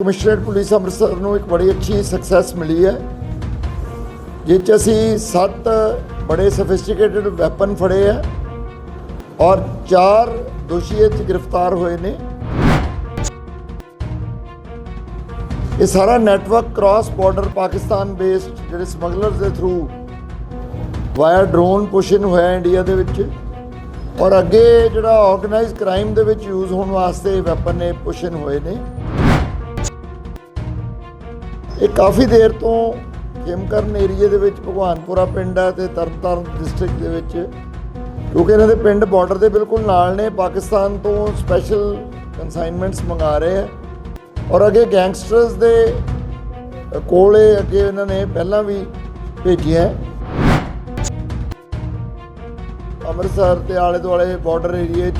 Commissionerate police Amritsar ਨੂੰ ਇੱਕ ਬੜੀ ਅੱਛੀ ਸਕਸੈਸ ਮਿਲੀ ਹੈ, ਜਿਸ 'ਚ ਅਸੀਂ ਸੱਤ ਬੜੇ ਸਫਿਸਟੀਕੇਟਡ ਵੈਪਨ ਫੜੇ ਆ ਔਰ ਚਾਰ ਦੋਸ਼ੀ ਇਹ ਗ੍ਰਿਫਤਾਰ ਹੋਏ ਨੇ। ਇਹ ਸਾਰਾ network cross border Pakistan based ਜਿਹੜੇ ਸਮਗਲਰਸ ਦੇ ਥਰੂ ਵਾਇਆ ਡਰੋਨ ਪੁਸ਼ਨ ਹੋਇਆ ਇੰਡੀਆ ਦੇ ਵਿੱਚ ਔਰ ਅੱਗੇ ਜਿਹੜਾ ਆਰਗੇਨਾਈਜ਼ ਕ੍ਰਾਈਮ ਦੇ ਵਿੱਚ ਯੂਜ਼ ਹੋਣ ਵਾਸਤੇ ਵੈਪਨ ਨੇ ਪੁਸ਼ਨ ਹੋਏ ਨੇ। ਇਹ ਕਾਫੀ ਦੇਰ ਤੋਂ ਖੇਮਕਰਨ ਏਰੀਏ ਦੇ ਵਿੱਚ ਭਗਵਾਨਪੁਰਾ ਪਿੰਡ ਹੈ ਤੇ ਤਰਨਤਾਰਨ ਡਿਸਟ੍ਰਿਕਟ ਦੇ ਵਿੱਚ। ਕਿਉਂਕਿ ਇਹਨਾਂ ਦੇ ਪਿੰਡ ਬਾਰਡਰ ਦੇ ਬਿਲਕੁਲ ਨਾਲ ਨੇ, ਪਾਕਿਸਤਾਨ ਤੋਂ ਸਪੈਸ਼ਲ ਕਨਸਾਈਨਮੈਂਟਸ ਮੰਗਾ ਰਹੇ ਆ ਔਰ ਅੱਗੇ ਗੈਂਗਸਟਰਸ ਦੇ ਕੋਲੇ ਅੱਗੇ ਇਹਨਾਂ ਨੇ ਪਹਿਲਾਂ ਵੀ ਭੇਜੀਆਂ ਅੰਮ੍ਰਿਤਸਰ ਤੇ ਆਲੇ ਦੁਆਲੇ ਬਾਰਡਰ ਏਰੀਏ 'ਚ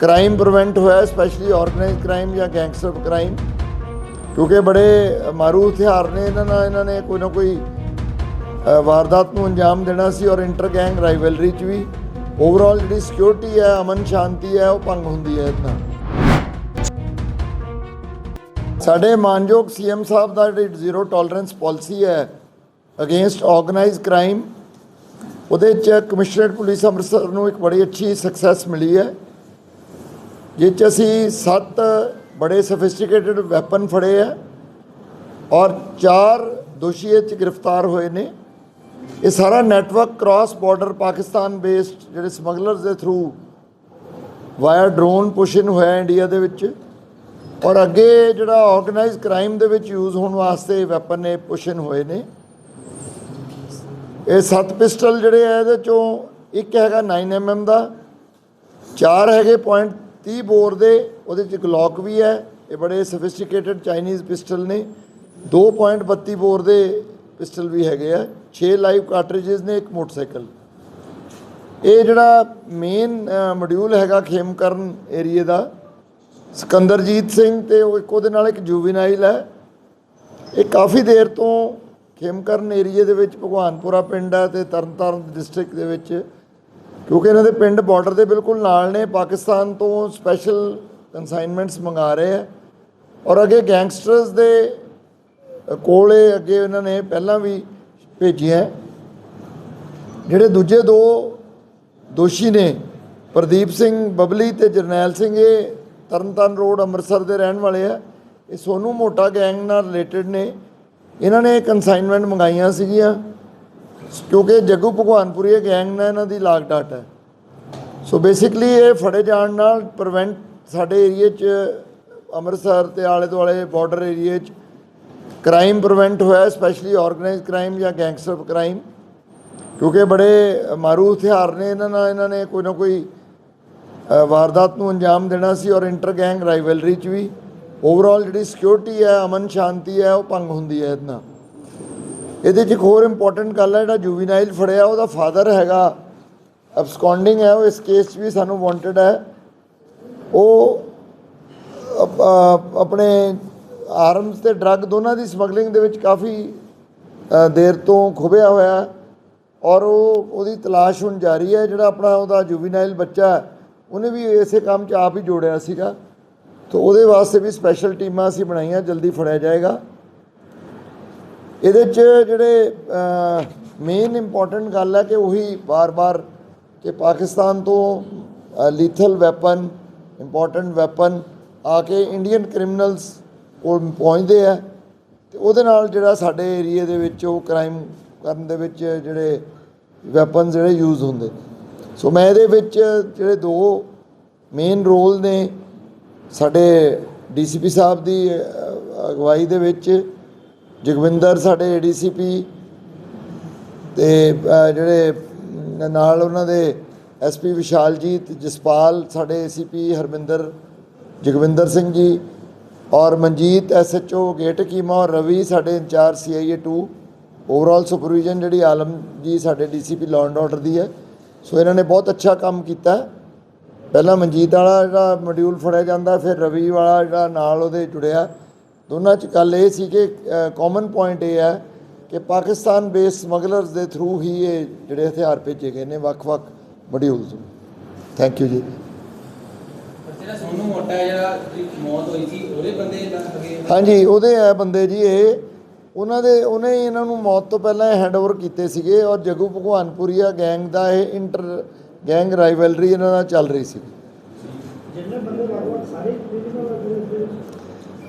ਕ੍ਰਾਈਮ ਪ੍ਰੀਵੈਂਟ ਹੋਇਆ ਸਪੈਸ਼ਲੀ ਆਰਗੇਨਾਈਜ਼ ਕ੍ਰਾਈਮ ਜਾਂ ਗੈਂਗਸਟਰ ਕ੍ਰਾਈਮ ਕਿਉਂਕਿ ਬੜੇ ਮਾਰੂ ਹਥਿਆਰ ਨੇ ਇਹਨਾਂ ਨਾਲ, ਇਹਨਾਂ ਨੇ ਕੋਈ ਨਾ ਕੋਈ ਵਾਰਦਾਤ ਨੂੰ ਅੰਜਾਮ ਦੇਣਾ ਸੀ ਔਰ ਇੰਟਰ ਗੈਂਗ ਰਾਈਵਲਰੀ 'ਚ ਵੀ। ਓਵਰਆਲ ਜਿਹੜੀ ਸਿਕਿਉਰਿਟੀ ਹੈ, ਅਮਨ ਸ਼ਾਂਤੀ ਹੈ, ਉਹ ਭੰਗ ਹੁੰਦੀ ਹੈ ਇਹਨਾਂ ਸਾਡੇ ਮਾਨਯੋਗ ਸੀਐਮ ਸਾਹਿਬ ਦਾ ਜਿਹੜੀ ਜ਼ੀਰੋ ਟੋਲਰੈਂਸ ਪਾਲਿਸੀ ਹੈ ਅਗੇਂਸਟ ਆਰਗੇਨਾਈਜ਼ ਕ੍ਰਾਈਮ ਉਹਦੇ 'ਚ ਕਮਿਸ਼ਨਰੇਟ ਪੁਲਿਸ ਅੰਮ੍ਰਿਤਸਰ ਨੂੰ ਇੱਕ ਬੜੀ ਅੱਛੀ ਸਕਸੈਸ ਮਿਲੀ ਹੈ ਜਿਸ 'ਚ ਅਸੀਂ ਸੱਤ ਬੜੇ ਸਫਿਸਟੀਕੇਟਿਡ ਵੈਪਨ ਫੜੇ ਆ ਔਰ ਚਾਰ ਦੋਸ਼ੀ ਇਹ 'ਚ ਗ੍ਰਿਫਤਾਰ ਹੋਏ ਨੇ। ਇਹ ਸਾਰਾ network cross border Pakistan based ਜਿਹੜੇ ਸਮਗਲਰਸ ਦੇ ਥਰੂ ਵਾਇਆ ਡਰੋਨ ਪੁਸ਼ਨ ਹੋਇਆ ਇੰਡੀਆ ਦੇ ਵਿੱਚ। ਔਰ ਅੱਗੇ ਜਿਹੜਾ ਆਰਗੇਨਾਈਜ਼ ਕ੍ਰਾਈਮ ਦੇ ਵਿੱਚ ਯੂਜ਼ ਹੋਣ ਵਾਸਤੇ ਵੈਪਨ ਨੇ ਪੁਸ਼ਨ ਹੋਏ ਨੇ। ਇਹ ਸੱਤ ਪਿਸਟਲ ਜਿਹੜੇ ਆ ਇਹਦੇ ਚੋਂ ਇੱਕ ਹੈਗਾ 9mm ਦਾ, ਚਾਰ ਹੈਗੇ ਪੁਆਇੰਟ 30 ਬੋਰ ਦੇ, ਉਹਦੇ ਚ ਗਲੌਕ ਵੀ ਹੈ, ਇਹ ਬੜੇ ਸਫਿਸਟੀਕੇਟਡ ਚਾਈਨੀਜ਼ ਪਿਸਟਲ ਨੇ। 2.32 ਬੋਰ ਦੇ ਪਿਸਟਲ ਵੀ ਹੈਗੇ ਆ 6 ਲਾਈਵ ਕਾਰਟ੍ਰਿਜਸ ਨੇ, ਇੱਕ ਮੋਟਰਸਾਈਕਲ। ਇਹ ਜਿਹੜਾ ਮੇਨ ਮੋਡਿਊਲ ਹੈਗਾ ਖੇਮਕਰਨ ਏਰੀਏ ਦਾ, ਸਿਕੰਦਰਜੀਤ ਸਿੰਘ ਤੇ ਉਹ ਇੱਕ ਉਹਦੇ ਨਾਲ ਇੱਕ ਜੂਵੀਨਾਈਲ ਹੈ। ਇਹ ਕਾਫੀ ਦੇਰ ਤੋਂ ਖੇਮਕਰਨ ਏਰੀਏ ਦੇ ਵਿੱਚ ਭਗਵਾਨਪੁਰਾ ਪਿੰਡ ਹੈ ਤੇ ਤਰਨਤਾਰਨ ਡਿਸਟ੍ਰਿਕਟ ਦੇ ਵਿੱਚ ਕਿਉਂਕਿ ਇਹਨਾਂ ਦੇ ਪਿੰਡ ਬਾਰਡਰ ਦੇ ਬਿਲਕੁਲ ਨਾਲ ਨੇ, ਪਾਕਿਸਤਾਨ ਤੋਂ ਸਪੈਸ਼ਲ ਕਨਸਾਈਨਮੈਂਟਸ ਮੰਗਾ ਰਹੇ ਆ। ਔਰ ਅੱਗੇ ਗੈਂਗਸਟਰਸ ਦੇ ਕੋਲੇ ਅੱਗੇ ਇਹਨਾਂ ਨੇ ਪਹਿਲਾਂ ਵੀ ਭੇਜੀਆਂ ਜਿਹੜੇ ਦੂਜੇ ਦੋ ਦੋਸ਼ੀ ਨੇ, ਪ੍ਰਦੀਪ ਸਿੰਘ ਬਬਲੀ ਤੇ ਜਰਨੈਲ ਸਿੰਘ, ਇਹ ਤਰਨਤਾਰਨ ਰੋਡ ਅੰਮ੍ਰਿਤਸਰ ਦੇ ਰਹਿਣ ਵਾਲੇ ਆ। ਇਹ ਸੋਨੂ ਮੋਟਾ ਗੈਂਗ ਨਾਲ ਰਿਲੇਟਡ ਨੇ। ਇਹਨਾਂ ਨੇ ਕਨਸਾਈਨਮੈਂਟ ਮੰਗਾਈਆਂ ਸੀਗੀਆਂ। ਕਿਉਂਕਿ ਜੱਗੂ ਭਗਵਾਨਪੁਰੀ ਇਹ ਗੈਂਗ ਨਾਲ ਇਹਨਾਂ ਦੀ ਲਾਗ ਡਾਟ ਹੈ। ਸੋ ਬੇਸਿਕਲੀ ਇਹ ਫੜੇ ਜਾਣ ਨਾਲ ਪ੍ਰੀਵੈਂਟ ਸਾਡੇ ਏਰੀਏ 'ਚ ਅੰਮ੍ਰਿਤਸਰ ਤੇ ਆਲੇ ਦੁਆਲੇ ਬਾਰਡਰ ਏਰੀਏ 'ਚ ਕ੍ਰਾਈਮ ਪ੍ਰੀਵੈਂਟ ਹੋਇਆ ਸਪੈਸ਼ਲੀ ਆਰਗੇਨਾਈਜ਼ ਕ੍ਰਾਈਮ ਜਾਂ ਗੈਂਗਸਟਰ ਕ੍ਰਾਈਮ ਕਿਉਂਕਿ ਬੜੇ ਮਾਰੂ ਹਥਿਆਰ ਨੇ ਇਹਨਾਂ ਨਾਲ, ਇਹਨਾਂ ਨੇ ਕੋਈ ਨਾ ਕੋਈ ਵਾਰਦਾਤ ਨੂੰ ਅੰਜਾਮ ਦੇਣਾ ਸੀ ਔਰ ਇੰਟਰ ਗੈਂਗ ਰਾਈਵਲਰੀ 'ਚ ਵੀ। ਓਵਰਆਲ ਜਿਹੜੀ ਸਿਕਿਉਰਿਟੀ ਹੈ, ਅਮਨ ਸ਼ਾਂਤੀ ਹੈ, ਉਹ ਭੰਗ ਹੁੰਦੀ ਹੈ ਇਹਦੇ ਨਾਲ। ਇਹਦੇ 'ਚ ਇੱਕ ਹੋਰ ਇੰਪੋਰਟੈਂਟ ਗੱਲ ਹੈ ਜਿਹੜਾ ਜੁਵੀਨਾਈਲ ਫੜਿਆ, ਉਹਦਾ ਫਾਦਰ ਹੈਗਾ ਅਬਸਕੌਂਡਿੰਗ ਹੈ, ਉਹ ਇਸ ਕੇਸ 'ਚ ਵੀ ਸਾਨੂੰ ਵਾਂਟਡ ਹੈ। ਉਹ ਆਪਣੇ ਆਰਮਸ ਤੇ ਡਰੱਗ ਦੋਨਾਂ ਦੀ ਸਮਗਲਿੰਗ ਦੇ ਵਿੱਚ ਕਾਫੀ ਦੇਰ ਤੋਂ ਖੁਬਿਆ ਹੋਇਆ ਔਰ ਉਹ, ਉਹਦੀ ਤਲਾਸ਼ ਹੁਣ ਜਾਰੀ ਹੈ, ਜਿਹੜਾ ਆਪਣਾ ਉਹਦਾ ਜੁਵੀਨਾਈਲ ਬੱਚਾ ਉਹਨੇ ਵੀ ਇਸੇ ਕੰਮ 'ਚ ਆਪ ਹੀ ਜੋੜਿਆ ਸੀਗਾ। ਤਾਂ ਉਹਦੇ ਵਾਸਤੇ ਵੀ ਸਪੈਸ਼ਲ ਟੀਮਾਂ ਅਸੀਂ ਬਣਾਈਆਂ, ਜਲਦੀ ਫੜਿਆ ਜਾਏਗਾ। ਇਹਦੇ 'ਚ ਜਿਹੜੇ ਮੇਨ ਇੰਪੋਰਟੈਂਟ ਗੱਲ ਹੈ ਕਿ ਉਹੀ ਬਾਰ-ਬਾਰ ਕਿ ਪਾਕਿਸਤਾਨ ਤੋਂ ਲੀਥਲ ਵੈਪਨ ਇੰਪੋਰਟੈਂਟ ਵੈਪਨ ਆ ਕੇ ਇੰਡੀਅਨ ਕ੍ਰਿਮੀਨਲਸ ਕੋਲ ਪਹੁੰਚਦੇ ਆ। ਤੇ ਉਹਦੇ ਨਾਲ ਜਿਹੜਾ ਸਾਡੇ ਏਰੀਆ ਦੇ ਵਿੱਚ ਉਹ ਕ੍ਰਾਈਮ ਕਰਨ ਦੇ ਵਿੱਚ ਜਿਹੜੇ ਵੈਪਨ ਜਿਹੜੇ ਯੂਜ਼ ਹੁੰਦੇ। ਸੋ ਮੈਂ ਇਹਦੇ ਵਿੱਚ ਜਿਹੜੇ ਦੋ ਮੇਨ ਰੋਲ ਨੇ ਸਾਡੇ ਡੀਸੀਪੀ ਸਾਹਿਬ ਦੀ ਅਗਵਾਈ ਦੇ ਵਿੱਚ ਜਗਵਿੰਦਰ ਸਾਡੇ ਏਡੀਸੀਪੀ ਤੇ ਅ, ਜਿਹੜੇ ਨਾਲ ਉਹਨਾਂ ਦੇ ਐਸਪੀ ਵਿਸ਼ਾਲਜੀਤ ਜਸਪਾਲ ਸਾਡੇ ਏਸੀਪੀ ਹਰਮਿੰਦਰ ਜਗਵਿੰਦਰ ਸਿੰਘ ਜੀ ਔਰ ਮਨਜੀਤ ਐਸਐਚਓ ਗੇਟ ਕੀਮਾ ਔਰ ਰਵੀ ਸਾਡੇ ਇੰਚਾਰਜ ਸੀਆਈਏ 2 ਓਵਰਆਲ ਸੁਪਰਵੀਜ਼ਨ ਜਿਹੜੀ ਆਲਮ ਜੀ ਸਾਡੇ ਡੀਸੀਪੀ ਲਾਅ ਐਂਡ ਆਰਡਰ ਦੀ ਹੈ। ਸੋ ਇਹਨਾਂ ਨੇ ਬਹੁਤ ਅੱਛਾ ਕੰਮ ਕੀਤਾ। ਪਹਿਲਾਂ ਮਨਜੀਤ ਵਾਲਾ ਜਿਹੜਾ ਮੋਡਿਊਲ ਫੜਿਆ ਜਾਂਦਾ ਫਿਰ ਰਵੀ ਵਾਲਾ ਜਿਹੜਾ ਨਾਲ ਉਹਦੇ ਜੁੜਿਆ। ਦੋਨਾਂ 'ਚ ਗੱਲ ਇਹ ਸੀ ਕਿ ਕਾਮਨ ਪੁਆਇੰਟ ਇਹ ਹੈ ਕਿ ਪਾਕਿਸਤਾਨ ਬੇਸ ਸਮਗਲਰਸ ਦੇ ਥਰੂ ਹੀ ਇਹ ਜਿਹੜੇ ਹਥਿਆਰ ਭੇਜੇ ਗਏ ਨੇ ਵੱਖ-ਵੱਖ ਮੋਡਿਊਲਸ ਥੈਂਕ ਯੂ ਜੀ। ਜਿਹੜਾ ਸੋਨੂੰ ਮੋਟਾ ਹੈ ਜਿਹੜਾ ਦੀ ਮੌਤ ਹੋਈ ਸੀ ਉਹਦੇ ਬੰਦੇ ਨਾ? ਹੈਗੇ ਹਾਂਜੀ ਉਹਦੇ ਆ ਬੰਦੇ ਜੀ ਇਹ। ਉਹਨਾਂ ਦੇ ਉਹਨੇ ਹੀ ਇਹਨਾਂ ਨੂੰ ਮੌਤ ਤੋਂ ਪਹਿਲਾਂ ਹੈਂਡਓਵਰ ਕੀਤੇ ਸੀਗੇ ਔਰ ਜਗੂ ਭਗਵਾਨਪੁਰੀਆ ਗੈਂਗ ਦਾ ਇਹ ਇੰਟਰ ਗੈਂਗ ਰਾਈਵਲਰੀ ਇਹਨਾਂ ਨਾਲ ਚੱਲ ਰਹੀ ਸੀ।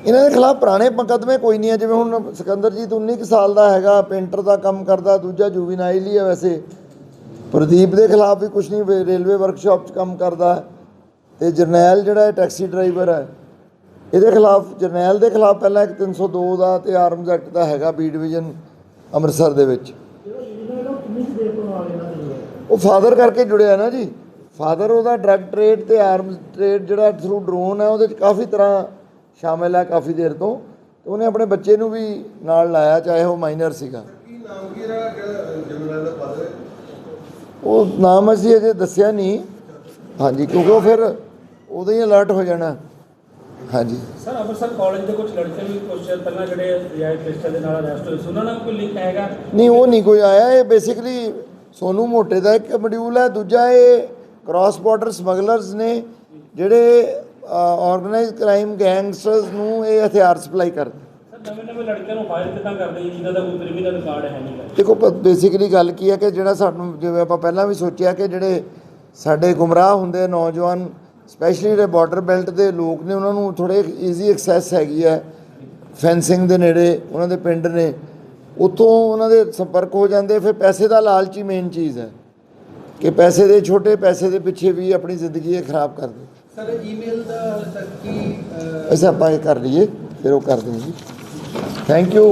ਇਹਨਾਂ ਦੇ ਖਿਲਾਫ ਪੁਰਾਣੇ ਮੁਕੱਦਮੇ ਕੋਈ ਨਹੀਂ ਹੈ, ਜਿਵੇਂ ਹੁਣ ਸਿਕੰਦਰਜੀਤ 19 ਕੁ ਸਾਲ ਦਾ ਹੈਗਾ, ਪੇਂਟਰ ਦਾ ਕੰਮ ਕਰਦਾ, ਦੂਜਾ ਜੁਵੀਨਾਈਲ ਹੀ ਹੈ ਵੈਸੇ। ਪ੍ਰਦੀਪ ਦੇ ਖਿਲਾਫ ਵੀ ਕੁਝ ਨਹੀਂ ਰੇਲਵੇ ਵਰਕਸ਼ਾਪ 'ਚ ਕੰਮ ਕਰਦਾ। ਹੈ। ਤੇ ਜਰਨੈਲ ਜਿਹੜਾ ਹੈ ਟੈਕਸੀ ਡਰਾਈਵਰ ਹੈ, ਇਹਦੇ ਖਿਲਾਫ ਜਰਨੈਲ ਦੇ ਖਿਲਾਫ ਪਹਿਲਾਂ ਇੱਕ 302 ਦਾ ਤੇ ਆਰਮਜ਼ ਐਕਟ ਦਾ ਹੈਗਾ ਬੀ ਡਿਵੀਜ਼ਨ ਅੰਮ੍ਰਿਤਸਰ ਦੇ ਵਿੱਚ। ਉਹ ਫਾਦਰ ਕਰਕੇ ਜੁੜਿਆ ਨਾ ਜੀ। ਫਾਦਰ ਉਹਦਾ ਡਰੱਗ ਟ੍ਰੇਡ ਤੇ ਆਰਮਜ਼ ਟ੍ਰੇਡ ਜਿਹੜਾ ਥਰੂ ਡਰੋਨ ਹੈ, ਉਹਦੇ ਚ ਕਾਫੀ ਤਰ੍ਹਾਂ ਸ਼ਾਮਿਲ ਹੈ ਕਾਫੀ ਦੇਰ ਤੋਂ ਤੇ ਉਹਨੇ ਆਪਣੇ ਬੱਚੇ ਨੂੰ ਵੀ ਨਾਲ ਲਾਇਆ ਚਾਹੇ ਉਹ ਮਾਈਨਰ ਸੀਗਾ। ਕੀ ਨਾਮ ਕੀ ਰਿਹਾ ਜਿਹੜਾ ਜਨਰਲ ਦਾ ਫਾਦਰ ਉਹ ਨਾਮ ਅਸੀਂ ਅਜੇ ਦੱਸਿਆ ਨਹੀਂ। ਹਾਂਜੀ ਕਿਉਂਕਿ ਉਹ ਫਿਰ ਉਦੋਂ ਹੀ ਅਲਰਟ ਹੋ ਜਾਣਾ। ਹਾਂਜੀ। ਸਰ ਅੰਮ੍ਰਿਤਸਰ ਕਾਲਜ ਦੇ ਕੁਝ ਲੜਕੇ ਵੀ ਕੁਝ ਪਹਿਲਾਂ ਜਿਹੜੇ ਰਿਆਇਤ ਪਿਸਟਲ ਦੇ ਨਾਲ ਅਰੈਸਟ ਹੋਏ ਸੀ ਉਹਨਾਂ ਨਾਲ ਕੋਈ ਲਿੰਕ ਹੈਗਾ? ਨਹੀਂ ਉਹ ਨਹੀਂ ਕੋਈ ਆਇਆ। ਇਹ ਬੇਸਿਕਲੀ ਸੋਨੂ ਮੋਟੇ ਦਾ ਇੱਕ ਮੋਡਿਊਲ ਹੈ ਦੂਜਾ ਇਹ ਕ੍ਰਾਸ ਬਾਰਡਰ ਸਮਗਲਰਸ ਨੇ ਜਿਹੜੇ ਆਰਗੇਨਾਈਜ਼ ਕ੍ਰਾਈਮ ਗੈਂਗਸਟਰਸ ਨੂੰ ਇਹ ਹਥਿਆਰ ਸਪਲਾਈ ਕਰਦੇ। ਸਰ ਨਵੇਂ ਨਵੇਂ ਲੜਕਿਆਂ ਨੂੰ ਫਾਇਰ ਕਿੱਦਾਂ ਕਰਦੇ ਜੀ? ਜਿਨ੍ਹਾਂ ਦਾ ਕੋਈ ਕ੍ਰਿਮੀਨਲ ਰਿਕਾਰਡ ਹੈ ਨਹੀਂ। ਗਾ ਦੇਖੋ ਬੇਸਿਕਲੀ ਗੱਲ ਕੀ ਹੈ ਕਿ ਜਿਹੜਾ ਸਾਨੂੰ ਜਿਵੇਂ ਆਪਾਂ ਪਹਿਲਾਂ ਵੀ ਸੋਚਿਆ ਕਿ ਜਿਹੜੇ ਸਾਡੇ ਗੁੰਮਰਾਹ ਹੁੰਦੇ ਨੌਜਵਾਨ ਸਪੈਸ਼ਲੀ ਜਿਹੜੇ ਬਾਰਡਰ ਬੈਲਟ ਦੇ ਲੋਕ ਨੇ ਉਹਨਾਂ ਨੂੰ ਥੋੜੇ ਈਜ਼ੀ ਐਕਸੈਸ ਹੈਗੀ ਹੈ। ਫੈਂਸਿੰਗ ਦੇ ਨੇੜੇ ਉਹਨਾਂ ਦੇ ਪਿੰਡ ਨੇ। ਉੱਥੋਂ ਉਹਨਾਂ ਦੇ ਸੰਪਰਕ ਹੋ ਜਾਂਦੇ ਫਿਰ ਪੈਸੇ ਦਾ ਲਾਲਚ ਹੀ ਮੇਨ ਚੀਜ਼ ਹੈ। ਕਿ ਪੈਸੇ ਦੇ ਛੋਟੇ ਪੈਸੇ ਦੇ ਪਿੱਛੇ ਵੀ ਆਪਣੀ ਜ਼ਿੰਦਗੀ ਇਹ ਖਰਾਬ ਕਰਦੇ। ਸਰ ਈਮੇਲ ਦਾ ਹਾਲੇ ਤੱਕ ਕੀ ਅਹ, ਐਸਾ ਆਪਾਂ ਇਹ ਕਰ ਲਈਏ ਫਿਰ ਉਹ ਕਰ ਦੇਂਗੇ ਥੈਂਕ ਯੂ